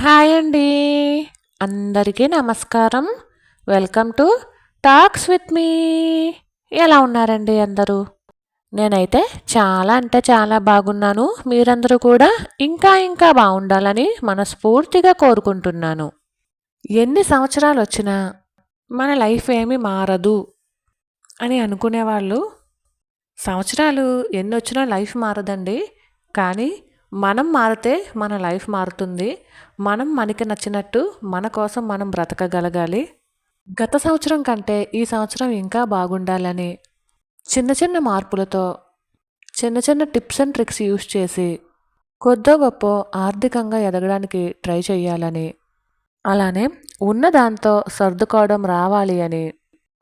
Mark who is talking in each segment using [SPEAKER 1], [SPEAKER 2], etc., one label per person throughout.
[SPEAKER 1] Hi అండి. అందరికీ నమస్కారం. Welcome to talks with me. ఎలా ఉన్నారండి అందరూ? నేనైతే చాలా అంటే చాలా బాగున్నాను. మీరందరూ కూడా ఇంకా ఇంకా బాగుండాలని మనస్ఫూర్తిగా కోరుకుంటున్నాను. ఎన్ని సంవత్సరాలు వచ్చినా మన లైఫ్ ఏమీ మారదు అని అనుకునేవాళ్ళు. సంవత్సరాలు ఎన్ని వచ్చినా లైఫ్ మారదండి. కానీ మనం మారితే మన లైఫ్ మారుతుంది. మనం మనకి నచ్చినట్టు మన కోసం మనం బ్రతకగలగాలి. గత సంవత్సరం కంటే ఈ సంవత్సరం ఇంకా బాగుండాలని చిన్న చిన్న మార్పులతో చిన్న చిన్న టిప్స్ అండ్ ట్రిక్స్ యూస్ చేసి కొద్దో గొప్ప ఆర్థికంగా ఎదగడానికి ట్రై చేయాలని. అలానే ఉన్న దాంతో సర్దుకోవడం రావాలి అని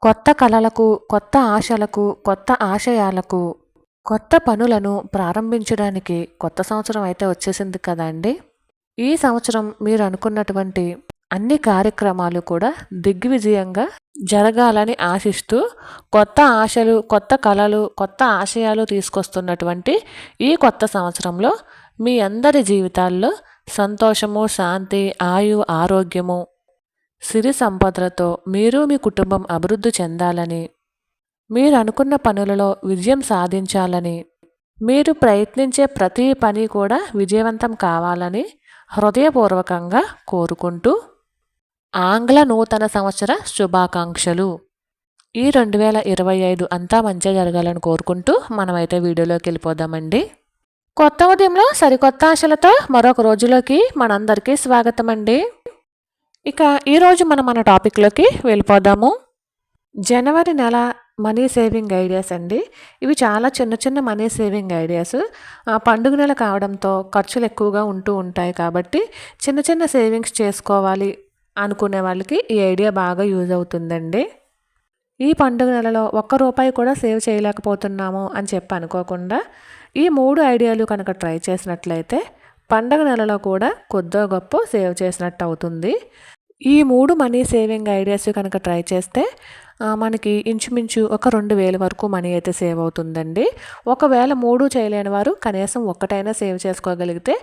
[SPEAKER 1] కొత్త కళలకు కొత్త ఆశలకు కొత్త ఆశయాలకు కొత్త పనులను ప్రారంభించడానికి కొత్త సంవత్సరం అయితే వచ్చేసింది కదండి ఈ సంవత్సరం మీరు అనుకున్నటువంటి అన్ని కార్యక్రమాలు కూడా దిగ్విజయంగా జరగాలని ఆశిస్తూ కొత్త ఆశలు కొత్త కళలు కొత్త ఆశయాలు తీసుకొస్తున్నటువంటి ఈ కొత్త సంవత్సరంలో మీ అందరి జీవితాల్లో సంతోషము శాంతి ఆయు ఆరోగ్యము సిరి సంపదలతో మీరు మీ కుటుంబం అభివృద్ధి చెందాలని మీరు అనుకున్న పనులలో విజయం సాధించాలని మీరు ప్రయత్నించే ప్రతి పని కూడా విజయవంతం కావాలని హృదయపూర్వకంగా కోరుకుంటూ ఆంగ్ల నూతన సంవత్సర శుభాకాంక్షలు. ఈ రెండు వేల ఇరవై ఐదు అంతా మంచిగా జరగాలని కోరుకుంటూ మనమైతే వీడియోలోకి వెళ్ళిపోదామండి. కొత్త ఉదయంలో సరికొత్త ఆశలతో మరొక రోజులోకి మనందరికీ స్వాగతం అండి ఇక ఈరోజు మనం మన టాపిక్లోకి వెళ్ళిపోదాము. జనవరి నెల మనీ సేవింగ్ ఐడియాస్ అండి. ఇవి చాలా చిన్న చిన్న మనీ సేవింగ్ ఐడియాస్. పండుగ నెల కావడంతో ఖర్చులు ఎక్కువగా ఉంటూ ఉంటాయి కాబట్టి చిన్న చిన్న సేవింగ్స్ చేసుకోవాలి అనుకునే వాళ్ళకి ఈ ఐడియా బాగా యూజ్ అవుతుందండి. ఈ పండుగ నెలలో ఒక్క రూపాయి కూడా సేవ్ చేయలేకపోతున్నాము అని చెప్పి అనుకోకుండా ఈ మూడు ఐడియాలు కనుక ట్రై చేసినట్లయితే పండగ నెలలో కూడా కొద్దో గొప్ప సేవ్ చేసినట్టు అవుతుంది. ఈ మూడు మనీ సేవింగ్ ఐడియాస్ కనుక ట్రై చేస్తే మనకి ఇంచుమించు ఒక రెండు వేల వరకు మనీ అయితే సేవ్ అవుతుందండి. ఒకవేళ మూడు చేయలేని వారు కనీసం ఒక్కటైనా సేవ్ చేసుకోగలిగితే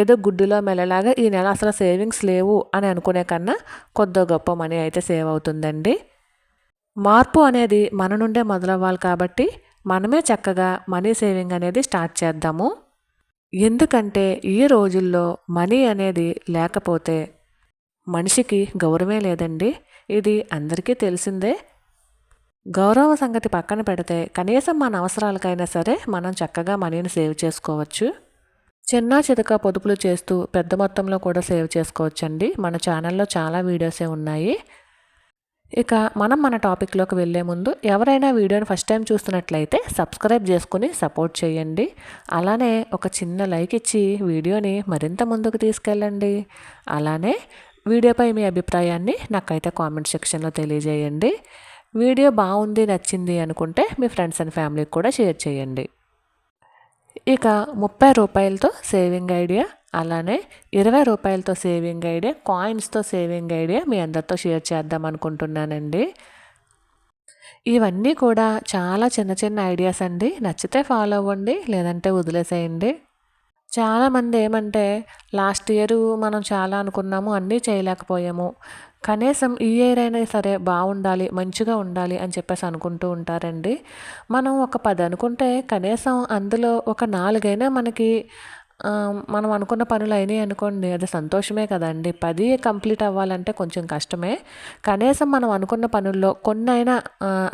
[SPEAKER 1] ఏదో గుడ్డులో మెల్లలాగా ఈ నెల అసలు సేవింగ్స్ లేవు అని అనుకునే కన్నా కొద్ది గొప్ప మనీ అయితే సేవ్ అవుతుందండి. మార్పు అనేది మన నుండే మొదలవ్వాలి కాబట్టి మనమే చక్కగా మనీ సేవింగ్ అనేది స్టార్ట్ చేద్దాము. ఎందుకంటే ఈ రోజుల్లో మనీ అనేది లేకపోతే మనిషికి గౌరవమే లేదండి. ఇది అందరికీ తెలిసిందే. గౌరవ సంగతి పక్కన పెడితే కనీసం మన అవసరాలకైనా సరే మనం చక్కగా మనీని సేవ్ చేసుకోవచ్చు. చిన్న చితక పొదుపులు చేస్తూ పెద్ద మొత్తంలో కూడా సేవ్ చేసుకోవచ్చండి. మన ఛానల్లో చాలా వీడియోసే ఉన్నాయి. ఇక మనం మన టాపిక్లోకి వెళ్ళే ముందు ఎవరైనా వీడియోని ఫస్ట్ టైం చూస్తున్నట్లయితే సబ్స్క్రైబ్ చేసుకుని సపోర్ట్ చేయండి. అలానే ఒక చిన్న లైక్ ఇచ్చి వీడియోని మరింత ముందుకు తీసుకెళ్ళండి. అలానే వీడియోపై మీ అభిప్రాయాన్ని నాకైతే కామెంట్ సెక్షన్లో తెలియజేయండి. వీడియో బాగుంది నచ్చింది అనుకుంటే మీ ఫ్రెండ్స్ అండ్ ఫ్యామిలీకి కూడా షేర్ చేయండి. ఇక ముప్పై రూపాయలతో సేవింగ్ ఐడియా అలానే ఇరవై రూపాయలతో సేవింగ్ ఐడియా కాయిన్స్తో సేవింగ్ ఐడియా మీ అందరితో షేర్ చేద్దాం అనుకుంటున్నానండి. ఇవన్నీ కూడా చాలా చిన్న చిన్న ఐడియాస్ అండి. నచ్చితే ఫాలో అవ్వండి లేదంటే వదిలేసేయండి. చాలామంది ఏమంటే లాస్ట్ ఇయర్ మనం చాలా అనుకున్నాము అన్నీ చేయలేకపోయాము. కనీసం ఈ ఇయర్ అయినా సరే బాగుండాలి మంచిగా ఉండాలి అని చెప్పేసి అనుకుంటూ ఉంటారండి. మనం ఒక పది అనుకుంటే కనీసం అందులో ఒక నాలుగైనా మనకి మనం అనుకున్న పనులు అయినాయి అనుకోండి అది సంతోషమే కదండి. పది కంప్లీట్ అవ్వాలంటే కొంచెం కష్టమే. కనీసం మనం అనుకున్న పనుల్లో కొన్ని అయినా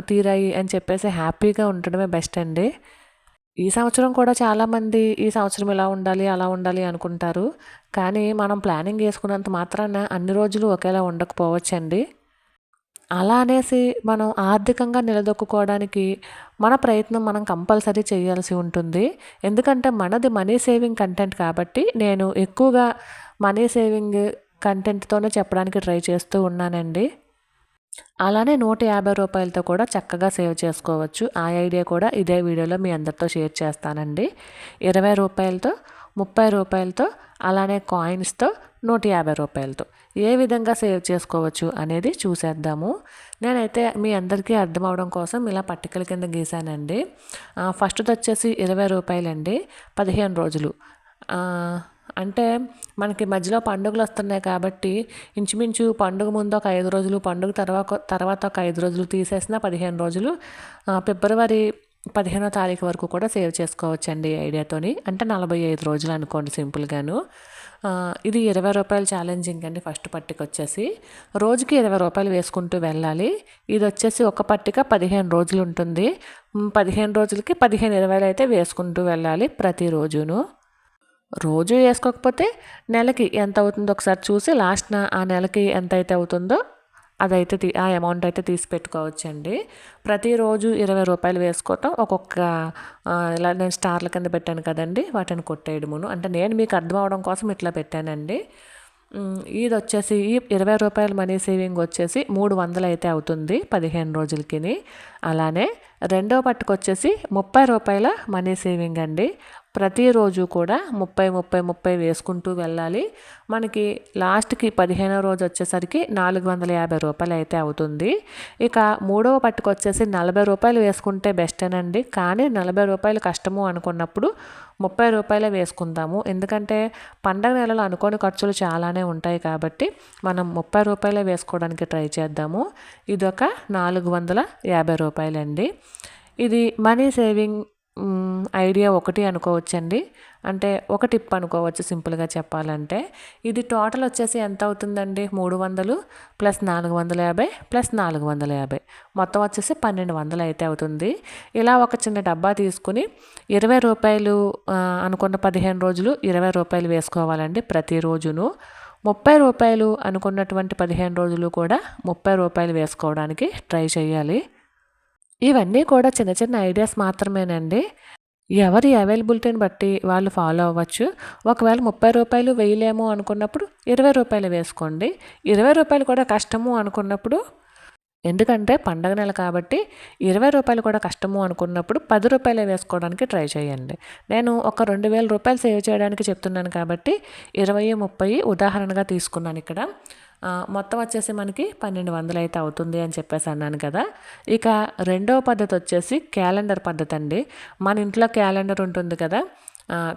[SPEAKER 1] తీరాయి అని చెప్పేసి హ్యాపీగా ఉండడమే బెస్ట్ అండి. ఈ సంవత్సరం కూడా చాలామంది ఈ సంవత్సరం ఇలా ఉండాలి అలా ఉండాలి అనుకుంటారు. కానీ మనం ప్లానింగ్ వేసుకున్నంత మాత్రాన అన్ని రోజులు ఒకేలా ఉండకపోవచ్చండి. అలా అనేసి మనం ఆర్థికంగా నిలదొక్కుకోవడానికి మన ప్రయత్నం మనం కంపల్సరీ చేయాల్సి ఉంటుంది. ఎందుకంటే మనది మనీ సేవింగ్ కంటెంట్ కాబట్టి నేను ఎక్కువగా మనీ సేవింగ్ కంటెంట్తోనే చెప్పడానికి ట్రై చేస్తూ ఉన్నానండి. అలానే నూట యాభై రూపాయలతో కూడా చక్కగా సేవ్ చేసుకోవచ్చు. ఆ ఐడియా కూడా ఇదే వీడియోలో మీ అందరితో షేర్ చేస్తానండి. ఇరవై రూపాయలతో ముప్పై రూపాయలతో అలానే కాయిన్స్తో నూట యాభై రూపాయలతో. ఏ విధంగా సేవ్ చేసుకోవచ్చు అనేది చూసేద్దాము. నేనైతే మీ అందరికీ అర్థం అవడం కోసం ఇలా పట్టికల కింద గీశానండి ఫస్ట్ది వచ్చేసి ఇరవై రూపాయలండి. పదిహేను రోజులు. అంటే మనకి మధ్యలో పండుగలు వస్తున్నాయి కాబట్టి ఇంచుమించు పండుగ ముందు ఒక ఐదు రోజులు పండుగ తర్వాత తర్వాత ఒక ఐదు రోజులు తీసేసిన పదిహేను రోజులు ఫిబ్రవరి పదిహేనో తారీఖు వరకు కూడా సేవ్ చేసుకోవచ్చండి ఐడియాతోని. అంటే నలభై ఐదు రోజులు అనుకోండి సింపుల్గాను. ఇది ఇరవై రూపాయలు ఛాలెంజింగ్ అండి ఫస్ట్ పట్టిక వచ్చేసి రోజుకి ఇరవై రూపాయలు వేసుకుంటూ వెళ్ళాలి. ఇది వచ్చేసి ఒక పట్టిక పదిహేను రోజులు ఉంటుంది. పదిహేను రోజులకి పదిహేను ఇరవైలు అయితే వేసుకుంటూ వెళ్ళాలి ప్రతిరోజును. రోజు వేసుకోకపోతే నెలకి ఎంత అవుతుందో ఒకసారి చూసి లాస్ట్న ఆ నెలకి ఎంత అయితే అవుతుందో అదైతే తీ ఆ అమౌంట్ అయితే తీసి పెట్టుకోవచ్చండి. ప్రతిరోజు ఇరవై రూపాయలు వేసుకోవటం ఒక్కొక్క ఇలా నేను స్టార్ల కింద పెట్టాను కదండి వాటిని కొట్టేయడమును. అంటే నేను మీకు అర్థం అవడం కోసం ఇట్లా పెట్టానండి. ఇది వచ్చేసి ఈ ఇరవై రూపాయల మనీ సేవింగ్ వచ్చేసి మూడు వందలు అయితే అవుతుంది పదిహేను రోజులకి అలానే రెండో పట్టుకొచ్చేసి ముప్పై రూపాయల మనీ సేవింగ్ అండి. ప్రతిరోజు కూడా ముప్పై ముప్పై ముప్పై వేసుకుంటూ వెళ్ళాలి. మనకి లాస్ట్కి పదిహేనో రోజు వచ్చేసరికి నాలుగు వందల యాభై రూపాయలు అయితే అవుతుంది. ఇక మూడవ పట్టుకు వచ్చేసి నలభై రూపాయలు వేసుకుంటే బెస్టేనండి. కానీ నలభై రూపాయలు కష్టము అనుకున్నప్పుడు ముప్పై రూపాయలే వేసుకుందాము. ఎందుకంటే పండగ నెలలో అనుకోని ఖర్చులు చాలానే ఉంటాయి కాబట్టి మనం ముప్పై రూపాయలే వేసుకోవడానికి ట్రై చేద్దాము. ఇదొక నాలుగు వందల యాభై రూపాయలండి. ఇది మనీ సేవింగ్ ఐడియా ఒకటి అనుకోవచ్చండి. అంటే ఒక టిప్ అనుకోవచ్చు సింపుల్గా చెప్పాలంటే. ఇది టోటల్ వచ్చేసి ఎంత అవుతుందండి? మూడు వందలు ప్లస్ నాలుగు వందల యాభై ప్లస్ నాలుగు వందల యాభై. మొత్తం వచ్చేసి పన్నెండు వందలు అయితే అవుతుంది. ఇలా ఒక చిన్న డబ్బా తీసుకుని ఇరవై రూపాయలు అనుకున్న పదిహేను రోజులు ఇరవై రూపాయలు వేసుకోవాలండి ప్రతిరోజును ముప్పై రూపాయలు అనుకున్నటువంటి పదిహేను రోజులు కూడా ముప్పై రూపాయలు వేసుకోవడానికి ట్రై చేయాలి. ఇవన్నీ కూడా చిన్న చిన్న ఐడియాస్ మాత్రమేనండి. ఎవరి అవైలబిలిటీని బట్టి వాళ్ళు ఫాలో అవ్వచ్చు. ఒకవేళ ముప్పై రూపాయలు వేయలేము అనుకున్నప్పుడు ఇరవై రూపాయలు వేసుకోండి. ఇరవై రూపాయలు కూడా కష్టము అనుకున్నప్పుడు ఎందుకంటే పండగ నెల కాబట్టి ఇరవై రూపాయలు కూడా కష్టము అనుకున్నప్పుడు పది రూపాయలే వేసుకోవడానికి ట్రై చేయండి. నేను ఒక రెండు వేల రూపాయలు సేవ్ చేయడానికి చెప్తున్నాను కాబట్టి ఇరవై ముప్పై ఉదాహరణగా తీసుకున్నాను ఇక్కడ. మొత్తం వచ్చేసి మనకి పన్నెండు వందలు అయితే అవుతుంది అని చెప్పేసి అన్నాను కదా. ఇక రెండవ పద్ధతి వచ్చేసి క్యాలెండర్ పద్ధతి అండి. మన ఇంట్లో క్యాలెండర్ ఉంటుంది కదా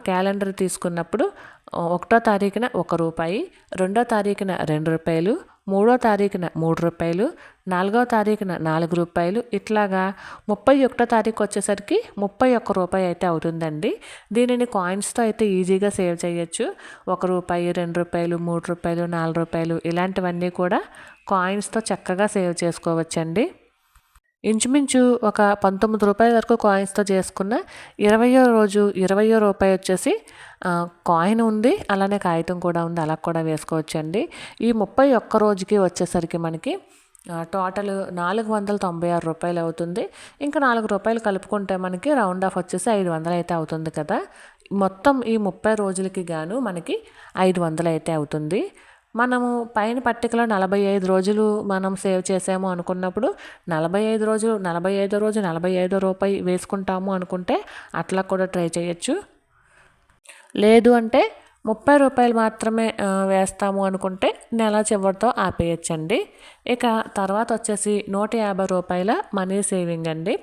[SPEAKER 1] క్యాలెండర్ తీసుకున్నప్పుడు ఒకటో తారీఖున ఒక రూపాయి రెండో తారీఖున రెండు రూపాయలు మూడో తారీఖున మూడు రూపాయలు నాలుగవ తారీఖున నాలుగు రూపాయలు. ఇట్లాగా ముప్పై ఒకటో తారీఖు వచ్చేసరికి ముప్పై ఒక్క రూపాయి అయితే అవుతుందండి. దీనిని కాయిన్స్తో అయితే ఈజీగా సేవ్ చేయొచ్చు. ఒక రూపాయి రెండు రూపాయలు మూడు రూపాయలు నాలుగు రూపాయలు ఇలాంటివన్నీ కూడా కాయిన్స్తో చక్కగా సేవ్ చేసుకోవచ్చండి. ఇంచుమించు ఒక పంతొమ్మిది రూపాయల వరకు కాయిన్స్తో చేసుకున్న ఇరవయో రోజు ఇరవయో రూపాయి వచ్చేసి కాయిన్ ఉంది. అలానే కాగితం కూడా ఉంది. అలా కూడా వేసుకోవచ్చండి. ఈ ముప్పై ఒక్క రోజుకి వచ్చేసరికి మనకి టోటల్ నాలుగు వందల తొంభై ఆరు రూపాయలు అవుతుంది. ఇంకా నాలుగు రూపాయలు కలుపుకుంటే మనకి రౌండ్ ఆఫ్ వచ్చేసి ఐదు వందలు అయితే అవుతుంది కదా. మొత్తం ఈ ముప్పై రోజులకి గాను మనకి ఐదు వందలు అయితే అవుతుంది. మనము పైన పట్టికలో నలభై ఐదు రోజులు మనం సేవ్ చేసాము అనుకున్నప్పుడు నలభై ఐదు రోజులు నలభై ఐదో రోజు నలభై ఐదో రూపాయి వేసుకుంటాము అనుకుంటే అట్లా కూడా ట్రై చేయొచ్చు. లేదు అంటే ముప్పై రూపాయలు మాత్రమే వేస్తాము అనుకుంటే నెల చివరితో ఆపేయచ్చండి. ఇక తర్వాత వచ్చేసి నూట యాభై రూపాయల మనీ సేవింగ్ అండి.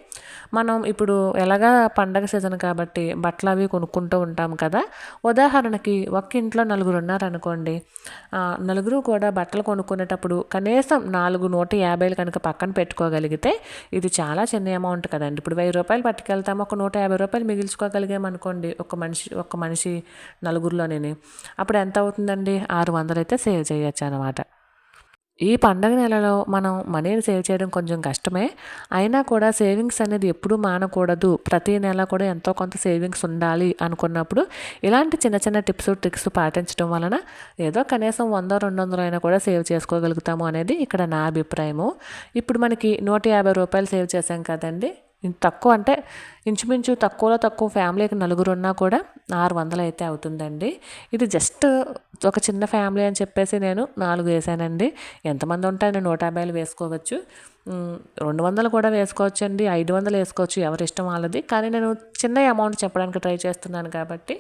[SPEAKER 1] మనం ఇప్పుడు ఎలాగా పండగ సీజన్ కాబట్టి బట్టలు అవి కొనుక్కుంటూ ఉంటాం కదా. ఉదాహరణకి ఒక్క ఇంట్లో నలుగురు ఉన్నారనుకోండి. నలుగురు కూడా బట్టలు కొనుక్కునేటప్పుడు కనీసం నాలుగు నూట యాభైలు కనుక పక్కన పెట్టుకోగలిగితే ఇది చాలా చిన్న అమౌంట్ కదండి. ఇప్పుడు వెయ్యి రూపాయలు పట్టుకెళ్తాము ఒక నూట యాభై రూపాయలు మిగిల్చుకోగలిగామనుకోండి ఒక మనిషి ఒక మనిషి నలుగురిలోనే అప్పుడు ఎంత అవుతుందండి? ఆరు వందలు అయితే సేవ్ చేయొచ్చు అనమాట ఈ పండగ నెలలో మనం మనీని సేవ్ చేయడం కొంచెం కష్టమే. అయినా కూడా సేవింగ్స్ అనేది ఎప్పుడూ మానకూడదు. ప్రతి నెల కూడా ఎంతో కొంత సేవింగ్స్ ఉండాలి అనుకున్నప్పుడు ఇలాంటి చిన్న చిన్న టిప్స్ ట్రిక్స్ పాటించడం వలన ఏదో కనీసం వంద రెండు వందలు అయినా కూడా సేవ్ చేసుకోగలుగుతాము అనేది ఇక్కడ నా అభిప్రాయము. ఇప్పుడు మనకి నూట యాభై రూపాయలు సేవ్ చేశాం కదండి. తక్కువ అంటే ఇంచుమించు తక్కువలో తక్కువ ఫ్యామిలీకి నలుగురు ఉన్నా కూడా ఆరు వందలు అయితే అవుతుందండి. ఇది జస్ట్ ఒక చిన్న ఫ్యామిలీ అని చెప్పేసి నేను నాలుగు వేసానండి. ఎంతమంది ఉంటే నేను నూట యాభైలు వేసుకోవచ్చు. రెండు వందలు కూడా వేసుకోవచ్చు అండి ఐదు వందలు వేసుకోవచ్చు. ఎవరి ఇష్టం వాళ్ళది. కానీ నేను చిన్న అమౌంట్ చెప్పడానికి ట్రై చేస్తున్నాను కాబట్టి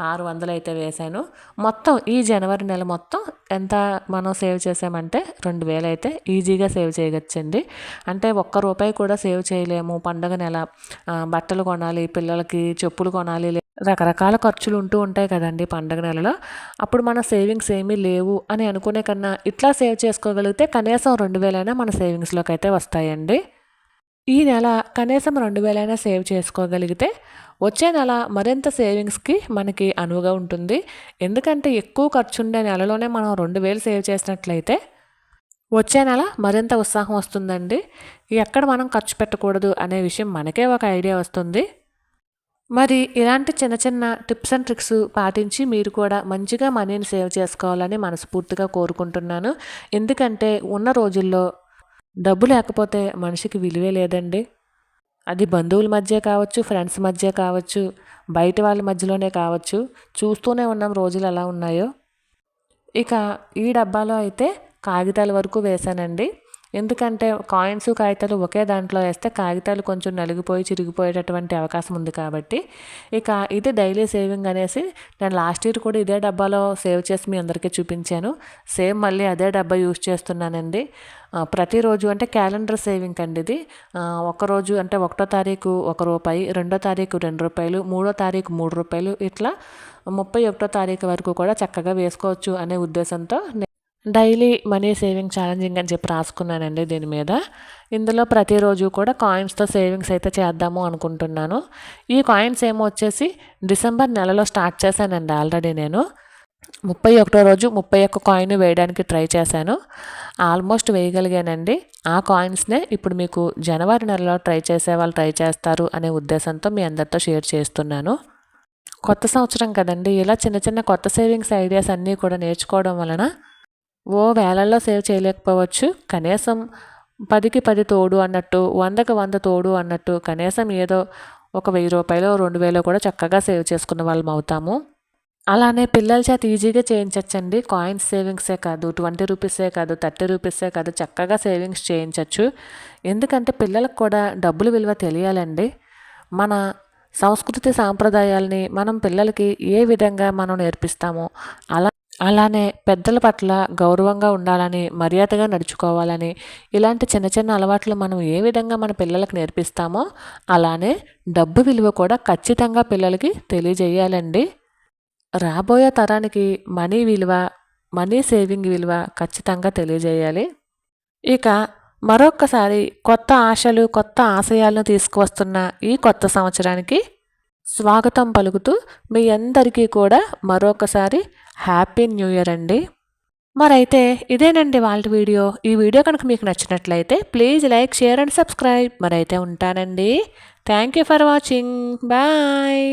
[SPEAKER 1] ఆరు వందలు అయితే వేశాను. మొత్తం ఈ జనవరి నెల మొత్తం ఎంత మనం సేవ్ చేసామంటే రెండు వేలు అయితే ఈజీగా సేవ్ చేయగచ్చండి అంటే ఒక్క రూపాయి కూడా సేవ్ చేయలేము. పండగ నెల బట్టలు కొనాలి పిల్లలకి చెప్పులు కొనాలి రకరకాల ఖర్చులు ఉంటూ ఉంటాయి కదండి పండగ నెలలో. అప్పుడు మన సేవింగ్స్ ఏమీ లేవు అని అనుకునే కన్నా ఇట్లా సేవ్ చేసుకోగలిగితే కనీసం రెండు వేలైనా మన సేవింగ్స్లోకి అయితే వస్తాయండి. ఈ నెల కనీసం రెండు వేలైనా సేవ్ చేసుకోగలిగితే వచ్చే నెల మరింత సేవింగ్స్కి మనకి అనువుగా ఉంటుంది. ఎందుకంటే ఎక్కువ ఖర్చు ఉండే నెలలోనే మనం రెండు వేలు సేవ్ చేసినట్లయితే వచ్చే నెల మరింత ఉత్సాహం వస్తుందండి. ఎక్కడ మనం ఖర్చు పెట్టకూడదు అనే విషయం మనకే ఒక ఐడియా వస్తుంది. మరి ఇలాంటి చిన్న చిన్న టిప్స్ అండ్ ట్రిక్స్ పాటించి మీరు కూడా మంచిగా మనీని సేవ్ చేసుకోవాలని మనస్ఫూర్తిగా కోరుకుంటున్నాను. ఎందుకంటే ఉన్న రోజుల్లో డబ్బు లేకపోతే మనిషికి విలువే లేదండి. అది బంధువుల మధ్య కావచ్చు ఫ్రెండ్స్ మధ్య కావచ్చు బయట వాళ్ళ మధ్యలోనే కావచ్చు చూస్తూనే ఉన్నాం రోజులు ఎలా ఉన్నాయో. ఇక ఈ డబ్బాలో అయితే కాగితాల వరకు వేశానండి. ఎందుకంటే కాయిన్స్ కాగితాలు ఒకే దాంట్లో వేస్తే కాగితాలు కొంచెం నలిగిపోయి చిరిగిపోయేటటువంటి అవకాశం ఉంది కాబట్టి ఇక ఇది డైలీ సేవింగ్ అనేసి నేను లాస్ట్ ఇయర్ కూడా ఇదే డబ్బాలో సేవ్ చేసి మీ అందరికీ చూపించాను. సేమ్ మళ్ళీ అదే డబ్బా యూజ్ చేస్తున్నానండి. ప్రతిరోజు అంటే క్యాలెండర్ సేవింగ్ అండి ఇది. ఒకరోజు అంటే ఒకటో తారీఖు ఒక రూపాయి రెండో తారీఖు రెండు రూపాయలు మూడో తారీఖు మూడు రూపాయలు ఇట్లా ముప్పై ఒకటో తారీఖు వరకు కూడా చక్కగా వేసుకోవచ్చు అనే ఉద్దేశంతో డైలీ మనీ సేవింగ్ ఛాలెంజింగ్ అని చెప్పి రాసుకున్నానండి దీని మీద. ఇందులో ప్రతిరోజు కూడా కాయిన్స్తో సేవింగ్స్ అయితే చేద్దాము అనుకుంటున్నాను. ఈ కాయిన్స్ ఏమో వచ్చేసి డిసెంబర్ నెలలో స్టార్ట్ చేశానండి ఆల్రెడీ నేను. ముప్పై ఒకటో రోజు ముప్పై ఒక్క కాయిన్ వేయడానికి ట్రై చేశాను. ఆల్మోస్ట్ వేయగలిగానండి. ఆ కాయిన్స్నే ఇప్పుడు మీకు జనవరి నెలలో ట్రై చేసే వాళ్ళు ట్రై చేస్తారు అనే ఉద్దేశంతో మీ అందరితో షేర్ చేస్తున్నాను. కొత్త సంవత్సరం కదండి. ఇలా చిన్న చిన్న కొత్త సేవింగ్స్ ఐడియాస్ అన్నీ కూడా నేర్చుకోవడం వలన ఓ వేలల్లో సేవ్ చేయలేకపోవచ్చు. కనీసం పదికి పది తోడు అన్నట్టు వందకి వంద తోడు అన్నట్టు కనీసం ఏదో ఒక వెయ్యి రూపాయలు రెండు వేలు కూడా చక్కగా సేవ్ చేసుకున్న వాళ్ళం అవుతాము. అలానే పిల్లల చేత ఈజీగా చేయించచ్చండి. కాయిన్స్ సేవింగ్సే కాదు ట్వంటీ రూపీసే కాదు థర్టీ రూపీసే కాదు చక్కగా సేవింగ్స్ చేయించవచ్చు ఎందుకంటే పిల్లలకు కూడా డబ్బులు విలువ తెలియాలండి. మన సంస్కృతి సాంప్రదాయాల్ని మనం పిల్లలకి ఏ విధంగా మనం నేర్పిస్తామో అలా అలానే పెద్దల పట్ల గౌరవంగా ఉండాలని మర్యాదగా నడుచుకోవాలని ఇలాంటి చిన్న చిన్న అలవాట్లు మనం ఏ విధంగా మన పిల్లలకు నేర్పిస్తామో అలానే డబ్బు విలువ కూడా ఖచ్చితంగా పిల్లలకి తెలియజేయాలండి. రాబోయే తరానికి మనీ విలువ మనీ సేవింగ్ విలువ ఖచ్చితంగా తెలియజేయాలి. ఇక మరొక్కసారి కొత్త ఆశలు కొత్త ఆశయాలను తీసుకువస్తున్న ఈ కొత్త సంవత్సరానికి స్వాగతం పలుకుతూ మీ అందరికీ కూడా మరొకసారి హ్యాపీ న్యూ ఇయర్ అండి. మరైతే ఇదేనండి వాళ్ళ వీడియో. ఈ వీడియో కనుక మీకు నచ్చినట్లయితే please like share and subscribe. మరైతే ఉంటానండి. Thank you for watching. Bye.